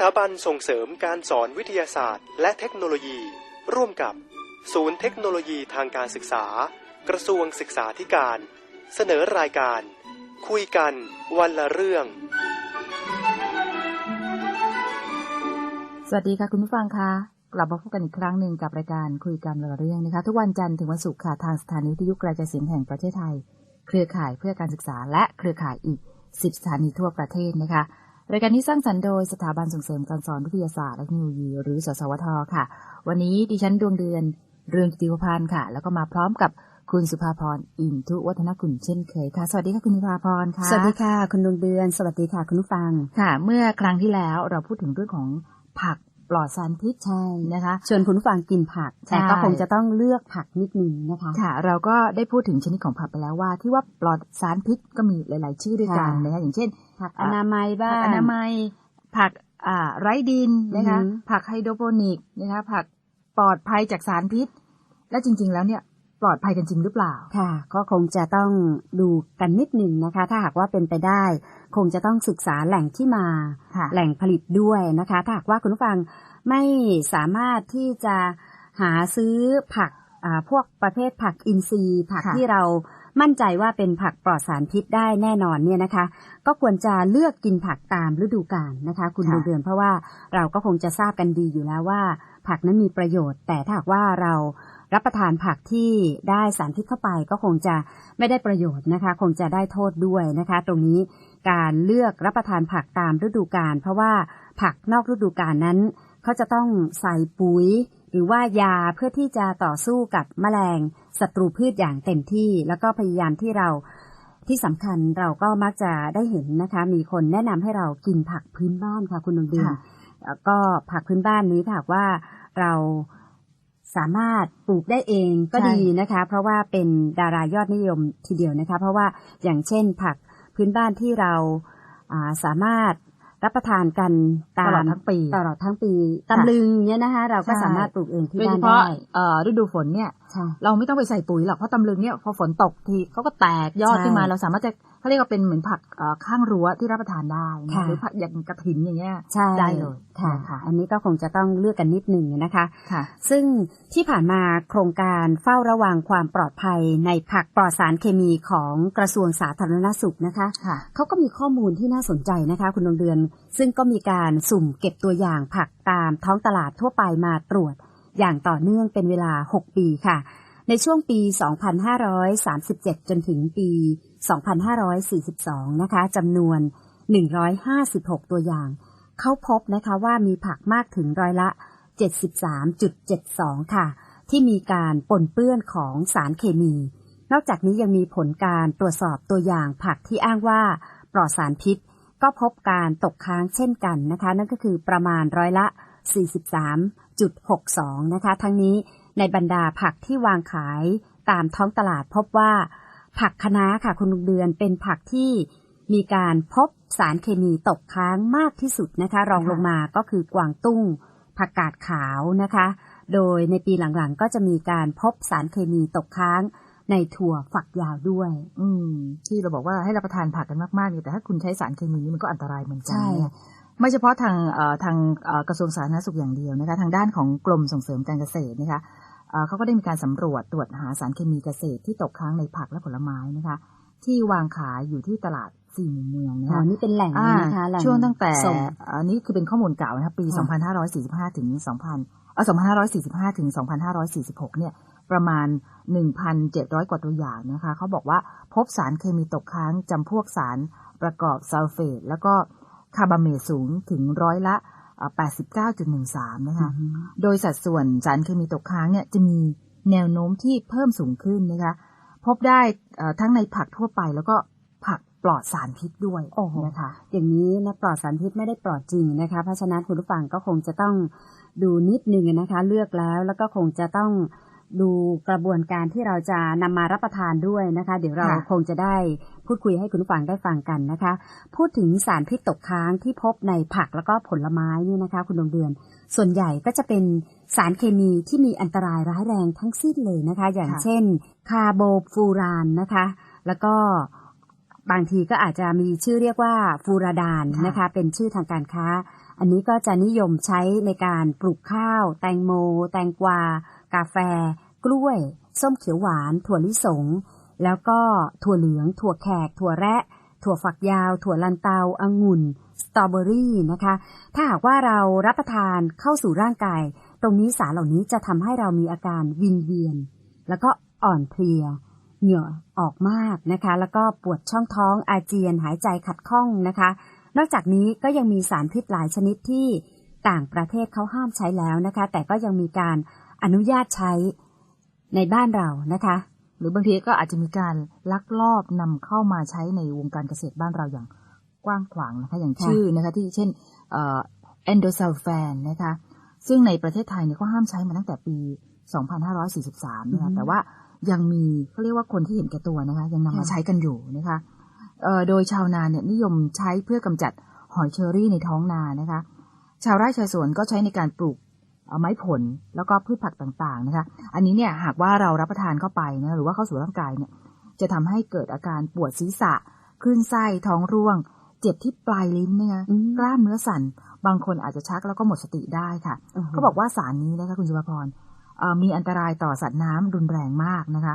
ถาบันส่งเสริมการสอนวิทยาศาสตร์ และเทคโนโลยี ร่วมกับ ศูนย์เทคโนโลยีทางการศึกษา กระทรวงศึกษาธิการ เสนอรายการ คุยกัน วันละเรื่อง สวัสดีค่ะคุณผู้ฟังคะกลับมาพบกันอีกครั้งหนึ่งกับรายการคุยกันวันละเรื่องนะคะ ทุกวันจันทร์ถึงวันศุกร์ค่ะทางสถานีวิทยุกระจายเสียงแห่งประเทศไทย เครือข่ายเพื่อการศึกษาและเครือข่ายอีก 10 สถานีทั่วประเทศนะคะ รายการนี้สร้างสรรค์โดยสถาบันส่งเสริมการสอนวิทยาศาสตร์และเทคโนโลยี หรือสสวทค่ะ วันนี้ดิฉันดวงเดือนเรืองกิติวพันธ์ค่ะ แล้วก็มาพร้อมกับคุณสุภาพรอินทุวัฒนกุลเช่นเคยค่ะ สวัสดีค่ะคุณสุภาพรค่ะ สวัสดีค่ะ คุณดวงเดือน สวัสดีค่ะคุณผู้ฟังค่ะ เมื่อครั้งที่แล้วเราพูดถึงเรื่องของผักปลอดสารพิษใช่นะคะชวนคุณผู้ฟังกินผักใช่แต่ก็คงจะต้องเลือกผักนิดนึงนะคะค่ะ เราก็ได้พูดถึงชนิดของผักไปแล้วว่า ที่ว่าปลอดสารพิษก็มีหลาย ๆ ชื่อด้วยกันค่ะนะคะอย่างเช่น ผักอนามัยบ้าผักงอนามัย ผักอ่าไร้ดินนะคะอือหือผักไฮโดรโปนิกนะคะผักปลอดภัยจากสารพิษ และจริง ๆ แล้วเนี่ยปลอดภัยกันจริงหรือเปล่า ค่ะ ก็คงจะต้องดูกันนิดหนึ่งนะคะ ถ้าหากว่าเป็นไปได้ คงจะต้องศึกษาแหล่งที่มาค่ะแหล่งผลิตด้วยนะคะ ถ้าหากว่าคุณผู้ฟังไม่สามารถที่จะหาซื้อผักอ่าพวกประเภทผักอินทรีย์ ผักค่ะที่เรา มั่นใจว่าเป็นผักปลอดสารพิษได้แน่นอนเนี่ยนะคะ ก็ควรจะเลือกกินผักตามฤดูกาลนะคะ คุณค่ะดวงเดือนเพราะว่าเราก็คงจะทราบกันดีอยู่แล้วว่า ผักนั้นมีประโยชน์ แต่ถ้าหากว่าเรารับประทานผักที่ได้สารพิษเข้าไปก็คงจะไม่ได้ประโยชน์นะคะ คงจะได้โทษด้วยนะคะ ตรงนี้การเลือกรับประทานผักตามฤดูกาลเพราะว่าผักนอกฤดูกาลนั้นเขาจะต้องใส่ปุ๋ย หรือว่ายาเพื่อที่จะต่อสู้กับแมลงศัตรูพืชอย่างเต็มที่ แล้วก็พยายามที่เราที่สำคัญเราก็มักจะได้เห็นนะคะ มีคนแนะนำให้เรากินผักพื้นบ้านค่ะคุณดวงเดือนค่ะเอ่อก็ผักพื้นบ้านนี้ถ้าหากว่าเราสามารถปลูกได้เองก็ใช่ดีนะคะ เพราะว่าเป็นดารายอดนิยมทีเดียวนะคะ เพราะว่าอย่างเช่นผักพื้นบ้านที่เราอ่าสามารถ รับประทานกันตาตมลอดทั้งปีตลอดทั้งปีตำลึงเนี่ยนะคะ เราก็ใช่สามารถปลูกเองที่โดยเฉบ้านพาะได้เอ่อฤดูฝนเนี่ยใช่เราไม่ต้องไปใส่ปุ๋ยหรอกเพราะตำลึงเนี่ยพอฝนตกทีเขาก็แตกยอดใช่ขึ้นมาเราสามารถจะ เขาเรียกว่าเป็นเหมือนผักเอ่อข้างรั้วที่รับประทานได้นะค่ะหรือผักอย่างกระถินอย่างเงี้ยใช่ได้เลยค่ะนะคะอันนี้ก็คงจะต้องเลือกกันนิดหนึ่งนะคะค่ะ ซึ่งที่ผ่านมาโครงการเฝ้าระวังความปลอดภัยในผักปลอดสารเคมีของกระทรวงสาธารณสุขนะคะค่ะเขาก็มีข้อมูลที่น่าสนใจนะคะ คุณดวงเดือน ซึ่งก็มีการสุ่มเก็บตัวอย่างผักตามท้องตลาดทั่วไปมาตรวจ อย่างต่อเนื่องเป็นเวลา 6 ปีค่ะ ในช่วงปี 2537 จนถึงปี 2542 นะคะจำนวน 156 ตัวอย่าง เขาพบนะคะว่ามีผักมากถึงร้อยละ 73.72 ค่ะ ที่มีการปนเปื้อนของสารเคมี นอกจากนี้ยังมีผลการตรวจสอบตัวอย่างผักที่อ้างว่าปลอดสารพิษ ก็พบการตกค้างเช่นกันนะคะ นั่นก็คือประมาณร้อยละ 43.62 นะคะ ทั้งนี้ในบรรดาผักที่วางขายตามท้องตลาดพบว่า ผักคะน้าค่ะคุณลุงเดือนเป็นผักที่มีการพบสารเคมีตกค้างมากที่สุดนะคะ รองลงมาก็คือกวางตุ้ง ผักกาดขาวนะคะ โดยในปีหลังๆ ก็จะมีการพบสารเคมีตกค้างในถั่วฝักยาวด้วย อืม ที่เราบอกว่าให้รับประทานผักกันมากๆเนี่ยแต่ถ้าคุณใช้สารเคมีนี่มันก็อันตรายเหมือนกัใช่นะ ไม่เฉพาะทางเอ่อทางเอ่อกระทรวงสาธารณสุขอย่างเดียวนะคะทางด้านของกรมส่งเสริมการเกษตรนะคะเอ่อเขาก็ได้มีการสำรวจตรวจหาสารเคมีเกษตรที่ตกค้างในผักและผลไม้นะคะที่วางขายอยู่ที่ตลาดสี่มุมเมืองนะอ๋อคะนี่เป็นแหล่งเลยนะคะอ่าแหล่ช่วงตั้งแต่ส่งอันนี้คือเป็นข้อมูลเก่านะคะปีค่ะ2545 ถึง 2000เอ่อ2545 ถึง 2546 เนี่ยประมาณ 1,700 กว่าตัวอย่างนะคะเขาบอกว่าพบสารเคมีตกค้างจำพวกสารประกอบซัลเฟตแล้วก็ คาร์บาเมตสูงถึงร้อยละเอ่อ89.13 นะคะ โดยสัดส่วนสารเคมีตกค้างเนี่ยจะมีแนวโน้มที่เพิ่มสูงขึ้นนะคะ พบได้เอ่อทั้งในผักทั่วไปแล้วก็ผักปลอดสารพิษด้วยโอ้โหนะคะ อย่างนี้นะปลอดสารพิษไม่ได้ปลอดจริงนะคะ เพราะฉะนั้นคุณผู้ฟังก็คงจะต้องดูนิดนึงนะคะ เลือกแล้วแล้วก็คงจะต้อง ดูกระบวนการที่เราจะนำมารับประทานด้วยนะคะ เดี๋ยวเราค่ะคงจะได้พูดคุยให้คุณผู้ฟังได้ฟังกันนะคะ พูดถึงสารพิษตกค้างที่พบในผักแล้วก็ผลไม้นี่นะคะ คุณดวงเดือน ส่วนใหญ่ก็จะเป็นสารเคมีที่มีอันตรายร้ายแรงทั้งสิ้นเลยนะคะ อย่างค่ะเช่น คาร์โบฟูรานนะคะ แล้วก็บางทีก็อาจจะมีชื่อเรียกว่าฟูราดานค่ะนะคะ เป็นชื่อทางการค้า อันนี้ก็จะนิยมใช้ในการปลูกข้าว แตงโม แตงกวา กาแฟ กล้วย ส้มเขียวหวาน ถั่วลิสง แล้วก็ถั่วเหลือง ถั่วแขก ถั่วแระ ถั่วฝักยาว ถั่วลันเตาองุ่น สตรอเบอรี่นะคะ ถ้าหากว่าเรารับประทานเข้าสู่ร่างกาย ตรงนี้สารเหล่านี้จะทำให้เรามีอาการวิงเวียน แล้วก็อ่อนเพลียเหงื่อออกมากนะคะ แล้วก็ปวดช่องท้องอาเจียนหายใจขัดข้องนะคะ นอกจากนี้ก็ยังมีสารพิษหลายชนิดที่ต่างประเทศเขาห้ามใช้แล้วนะคะ แต่ก็ยังมีการอนุญาตใช้ในบ้านเรานะคะ หรือบางทีก็อาจจะมีการลักลอบนำเข้ามาใช้ในวงการเกษตรบ้านเราอย่างกว้างขวางนะคะอย่างค่ะชื่อนะคะที่เช่นเอนโดซัลแฟนนะคะซึ่งในประเทศไทยเนี่ยก็ห้ามใช้มาตั้งแต่ปี 2543 นะคะแต่ว่ายังมีเขาเรียกว่าคนที่เห็นแก่ตัวนะคะ ยังนำมาใช้กันอยู่นะคะเอ่อ โดยชาวนาเนี่ยนิยมใช้เพื่อกำจัดหอยเชอรี่ในท้องนานะคะ ชาวไร่ชาวสวนก็ใช้ในการปลูกเอ่อไม้ผลแล้วก็พืชผักต่างๆนะคะ อันนี้เนี่ยหากว่าเรารับประทานเข้าไปนะหรือว่าเข้าสู่ร่างกายเนี่ยจะทำให้เกิดอาการปวดศีรษะคลื่นไส้ท้องร่วง เจ็บที่ปลายลิ้นนะคะอืมกล้ามเนื้อสั่น บางคนอาจจะชักแล้วก็หมดสติได้ค่ะเขาบอกว่าสารนี้นะคะคุณจุฬาพรเอ่อมีอันตรายต่อสัตว์น้ำรุนแรงมากนะคะ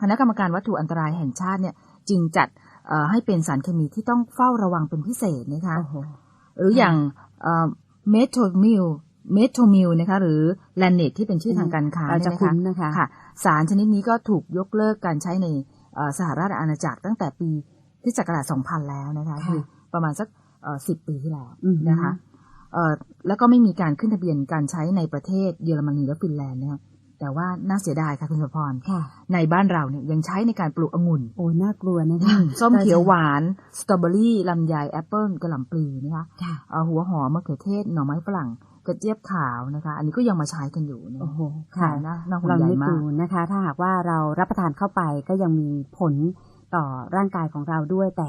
คณะกรรมการวัตถุอันตรายแห่งชาติเนี่ยจึงจัดเอ่อ ให้เป็นสารเคมีที่ต้องเฝ้าระวังเป็นพิเศษนะคะโอ้โหหรืออย่างเมโทมิลเมโทมิลนะคะหรือแลนเนตที่เป็นชื่อทางการค้าเราจะเนี่ยคุ้นนะคะนะคะค่ะสารชนิดนี้ก็ถูกยกเลิกการใช้ในเอ่อสหราชอาณาจักรตั้งแต่ปีคริสตศักราช2000 แล้วนะคะค่ะคือประมาณสักสิบปีที่แล้วอืมนะคะเอ่อแล้วก็ไม่มีการขึ้นทะเบียนการใช้ในประเทศเยอรมนีและฟินแลนด์นะคะ แต่ว่าน่าเสียดายค่ะคุณสุพรค่ะในบ้านเราเนี่ยยังใช้ในการปลูกองุ่น โอ้ น่ากลัวนะคะส้มเขียวหวาน สตรอเบอรี่ลำไยแอปเปิลกระหล่ำปลีนะคะค่ะเอ่อหัวหอมมะเขือเทศหน่อไม้ฝรั่งกระเจี๊ยบขาวนะคะ อันนี้ก็ยังมาใช้กันอยู่นะโอ้โหค่ะค่ะน่าน่าห่วลองงใยนึกมาดูกนะคะ ถ้าหากว่าเรารับประทานเข้าไปก็ยังมีผลต่อร่างกายของเราด้วย แต่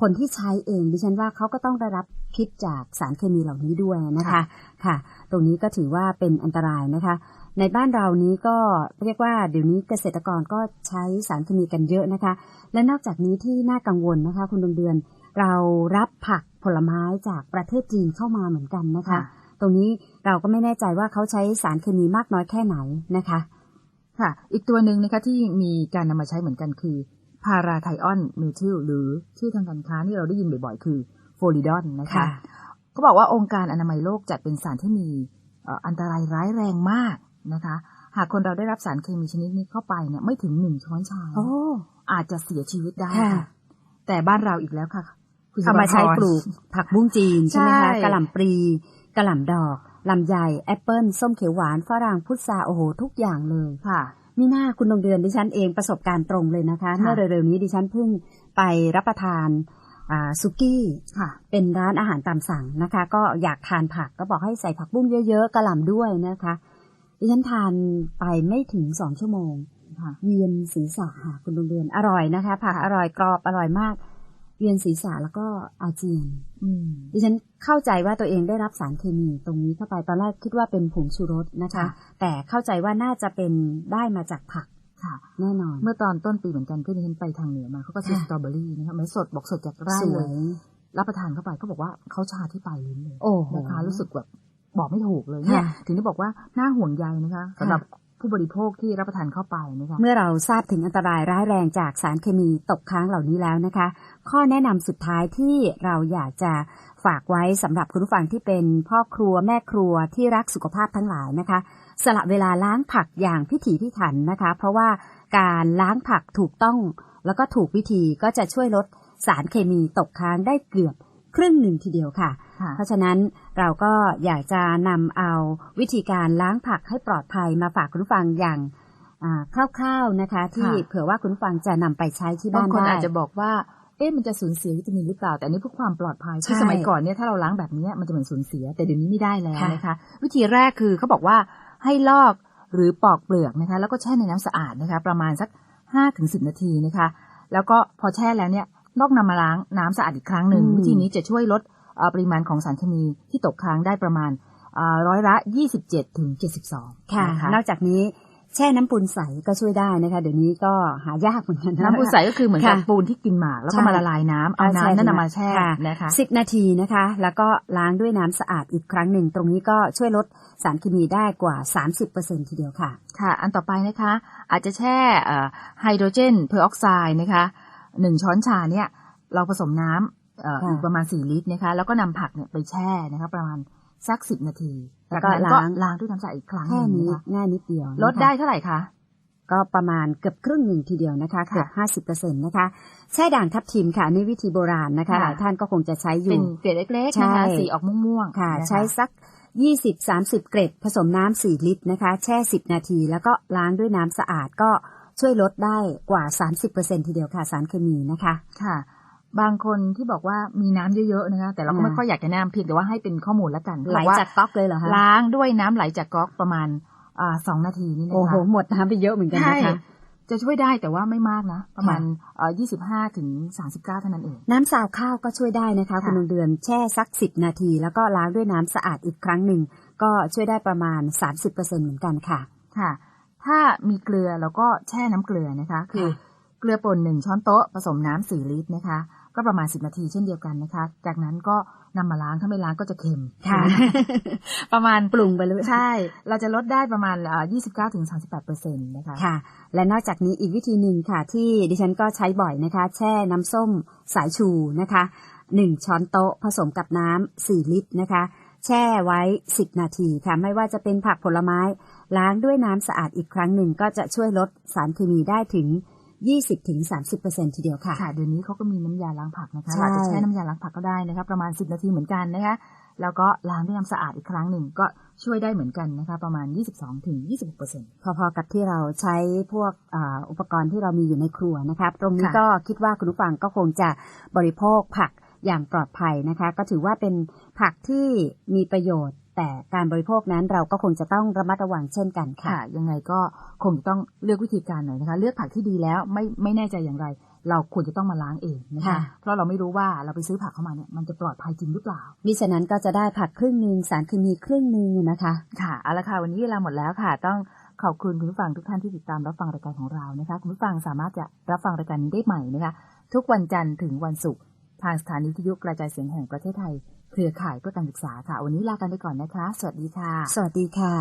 คนที่ใช้เองดิฉันว่าเขาก็ต้องได้รับพิษจากสารเคมีเหล่านี้ด้วยนะคะ ค่ะค่ะตรงนี้ก็ถือว่าเป็นอันตรายนะคะ ในบ้านเรานี้ก็เรียกว่าเดี๋ยวนี้เกษตรกรก็ใช้สารเคมีกันเยอะนะคะ และนอกจากนี้ที่น่ากังวลนะคะ คุณดวงเดือน เรารับผักผลไม้จากประเทศจีนเข้ามาเหมือนกันนะคะค่ะตรงนี้เราก็ไม่แน่ใจว่าเขาใช้สารเคมีมากน้อยแค่ไหนนะคะ ค่ะ อีกตัวหนึ่งนะคะที่มีการนำมาใช้เหมือนกันคือพาราไทออนเมทิลหรือชื่อทางการค้าที่เราได้ยินบ่อยๆ คือโฟลิดอนนะคะค่ะเขาบอกว่าองค์การอนามัยโลกจัดเป็นสารที่มีเอ่ออันตรายร้ายแรงมาก นะคะ หากคนเราได้รับสารเคมีชนิดนี้เข้าไปเนี่ยไม่ถึงหนึ่งช้อนชาโอ้อาจจะเสียชีวิตได้ค่ะค่ะ แต่บ้านเราอีกแล้วค่ะคุณเอามาใช้ปลูกผักบุ้งจีนใช่ไหมใช่คะกระหล่ำปลีกระหล่ำดอกลำไยแอปเปิลส้มเขียวหวานฝรั่งพุทราโอ้โหทุกอย่างเลยค่ะนี่น่าคุณดวงเดือนดิฉันเองประสบการณ์ตรงเลยนะคะค่ะเมื่อเร็วๆนี้ดิฉันเพิ่งไปรับประทานอ่าซุกี้ค่ะเป็นร้านอาหารตามสั่งนะคะ ก็อยากทานผักก็บอกให้ใส่ผักบุ้งเยอะๆกระหล่ำด้วยนะคะ ดิฉันทานไปไม่ถึงสองชั่วโมงค่ะเวียนศีรษะค่ะคุณดวงเดือนอร่อยนะคะผักอร่อยกรอบอร่อยมาก เวียนศีรษะแล้วก็อาเจียนอืมดิฉันเข้าใจว่าตัวเองได้รับสารเคมีตรงนี้เข้าไปตอนแรกคิดว่าเป็นผงชูรสนะคะค่ะแต่เข้าใจว่าน่าจะเป็นได้มาจากผักค่ะแน่นอน เมื่อตอนต้นปีเหมือนกันที่ดิฉันไปทางเหนือมาเขาก็ซื้อค่ะสตรอเบอรี่นะคะไม่สดบอกสดจากไร่สเลวยยรับประทานเข้าไปเขาบอกว่าเขาชาที่ปลายลิ้นเลยโอ้โหนะคะรู้สึกแบบ บอกไม่ถูกเลยเนี่ยค่ะถึงได้บอกว่าน่าห่วงใยนะคะสำหรับผู้บริโภคที่รับประทานเข้าไปนะคะเมื่อเราทราบถึงอันตรายร้ายแรงจากสารเคมีตกค้างเหล่านี้แล้วนะคะ ข้อแนะนำสุดท้ายที่เราอยากจะฝากไว้สำหรับคุณผู้ฟังที่เป็นพ่อครัวแม่ครัวที่รักสุขภาพทั้งหลายนะคะ สละเวลาล้างผักอย่างพิถีพิถันนะคะ เพราะว่าการล้างผักถูกต้องแล้วก็ถูกวิธีก็จะช่วยลดสารเคมีตกค้างได้เกือบ ครึ่งหนึ่งทีเดียวค่ะค่ะ เพราะฉะนั้นเราก็อยากจะนำเอาวิธีการล้างผักให้ปลอดภัยมาฝากคุณผู้ฟังอย่างอ่าคร่าวๆนะคะ ที่ค่ะเผื่อว่าคุณผู้ฟังจะนำไปใช้ที่บาบ้างนคนได้อาจจะบอกว่าเอ๊ะมันจะสูญเสียวิตามินหรือเปล่า แต่อันนี้เพื่อความปลอดภัยใช่คือสมัยก่อนเนี่ยถ้าเราล้างแบบนี้มันจะเหมือนสูญเสีย แต่เดี๋ยวนี้ไม่ได้แล้วค่ะนะคะ วิธีแรกคือเขาบอกว่าให้ลอกหรือปอกเปลือกนะคะ แล้วก็แช่ในน้ำสะอาดนะคะ ประมาณสักห้าถึงสิบนาทีนะคะ แล้วก็พอแช่แล้วเนี่ย นอกนำมาล้างน้ำสะอาดอีกครั้งหนึ่งอืมวิธีนี้จะช่วยลดเอ่อปริมาณของสารเคมีที่ตกค้างได้ประมาณเอ่อร้อยละยี่สิบเจ็ดถึงเจ็ดสิบสองค่ะนะคะนอกจากนี้แช่น้ำปูนใสก็ช่วยได้นะคะ เดี๋ยวนี้ก็หายากเหมือนกันนะน้ำปูนใสก็คือเหมือนกับค่ะปูนที่กินหมากแล้วก็ใช่มาละลายน้ำเอาเอาแช่น้ำนั่นนะมาแช่ค่ะนะคะสิบนาทีนะคะ แล้วก็ล้างด้วยน้ำสะอาดอีกครั้งหนึ่ง ตรงนี้ก็ช่วยลดสารเคมีได้กว่า 30%ทีเดียวค่ะ ค่ะ อันต่อไปนะคะ อาจจะแช่ไฮโดรเจนเพอร์ออกไซด์นะคะ หนึ่งช้อนชาเนี่ย เราผสมน้ำเอ่อค่ะอีกประมาณสี่ลิตรนะคะ แล้วก็นำผักเนี่ยไปแช่นะคะประมาณสักสิบนาทีแล้วก็จากนั้นล้างล้างด้วยน้ำสะอาดอีกครั้งหแค่นึ่งนี้นะคะง่ายนิดเดียวนะคะลดได้เท่าไหร่คะก็ประมาณเกือบครึ่งหนึ่งทีเดียวนะคะค่ะเกือบห้าสิบเปอร์เซ็นต์นะคะแช่ด่างทับทิมค่ะนี่วิธีโบราณนะคะค่ะหลายท่านก็คงจะใช้อเป็ยู่นเกล็ดเล็กๆนะคะใช่สีออกม่วงๆค่ะนใช้สักยี่สิบสามสิบเกร็ดผสมน้ำสี่ลิตรนะคะ แช่สิบนาที แล้วก็ล้างด้วยน้ำสะอาดก็ ช่วยลดได้กว่าสามสิบเปอร์เซ็นทีเดียวค่ะ สารเคมีนะคะค่ะ บางคนที่บอกว่ามีน้ำเยอะๆนะคะแต่เราก็อ่าไม่ค่อยอยากจะแนะนำเพียงแต่ว่าให้เป็นข้อมูลแล้วกันไหลบอกว่าจากก๊อกเลยเหรอคะล้างด้วยน้ำไหลจากก๊อกประมาณอ่าสองนาทีนี่นะคะโอ้โหหมดน้ำไปเยอะเหมือนกันใช่นะคะจะช่วยได้แต่ว่าไม่มากนะ ประมาณค่ะเอ่อยี่สิบห้าถึงสามสิบเก้าเท่านั้นเอง น้ำสาวข้าวก็ช่วยได้นะคะค่ะคุณดวงเดือนแช่สักสิบนาที แล้วก็ล้างด้วยน้ำสะอาดอีกครั้งหนึ่ง ก็ช่วยได้ประมาณสามสิบเปอร์เซ็นเหมือนกันค่ะ ค่ะ ถ้ามีเกลือเราก็แช่น้ำเกลือนะคะ คือค่ะเกลือป่นหนึ่งช้อนโต๊ะผสมน้ำสี่ลิตรนะคะ ก็ประมาณสิบนาทีเช่นเดียวกันนะคะ จากนั้นก็นำมาล้างถ้าไม่ล้างก็จะเค็มค่ะ ประมาณปรุงไปเลยใช่ เราจะลดได้ประมาณยี่สิบเก้าถึงสามสิบแปดเปอร์เซ็นต์นะคะค่ะ และนอกจากนี้อีกวิธีหนึ่งค่ะ ที่ดิฉันก็ใช้บ่อยนะคะ แช่น้ำส้มสายชูนะคะหนึ่งช้อนโต๊ะผสมกับน้ำสี่ลิตรนะคะ แช่ไว้สิบนาทีค่ะ ไม่ว่าจะเป็นผักผลไม้ ล้างด้วยน้ำสะอาดอีกครั้งหนึ่งก็จะช่วยลดสารเคมีได้ถึง 20-30%ทีเดียวค่ะ ค่ะ เดี๋ยวนี้เขาก็มีน้ำยาล้างผักนะคะใช่เราอาจจะใช้น้ำยาล้างผักก็ได้นะคะ ประมาณ 10 นาทีเหมือนกันนะคะ แล้วก็ล้างด้วยน้ำสะอาดอีกครั้งหนึ่งก็ช่วยได้เหมือนกันนะคะ ประมาณ 22ถึง26เปอร์เซ็นต์พอๆกับที่เราใช้พวกอาอุปกรณ์ที่เรามีอยู่ในครัวนะครับตรงนี้ค่ะก็คิดว่าคุณผู้ฟังก็คงจะบริโภคผักอย่างปลอดภัยนะคะ ก็ถือว่าเป็นผักที่มีประโยชน์ แต่การบริโภคนั้นเราก็คงจะต้องระมัดระวังเช่นกันค่ะค่ะยังไงก็คงจะต้องเลือกวิธีการหน่อยนะคะ เลือกผักที่ดีแล้วไม่ไม่แน่ใจอย่างไร เราควรจะต้องมาล้างเองนะคะค่ะเพราะเราไม่รู้ว่าเราไปซื้อผักเข้ามาเนี่ยมันจะปลอดภัยจริงหรือเปล่ามิฉะนั้นก็จะได้ผักครึ่งหนึ่งสารเคมีครึ่งหนึ่งนะคะ ค่ะเอาละค่ะวันนี้เวลาหมดแล้วค่ะ ต้องขอบคุณคุณผู้ฟังทุกท่านที่ติดตามรับฟังรายการของเรานะคะคุณผู้ฟังสามารถจะรับฟังรายการนี้ได้ใหม่นะคะ ทุกวันจันทร์ถึงวันศุกร์ทางสถานีวิทยุกระจายเสียงแห่งประเทศไทย เครือข่ายเพื่อการศึกษาค่ะ วันนี้ลากันไปก่อนนะคะ สวัสดีค่ะ สวัสดีค่ะ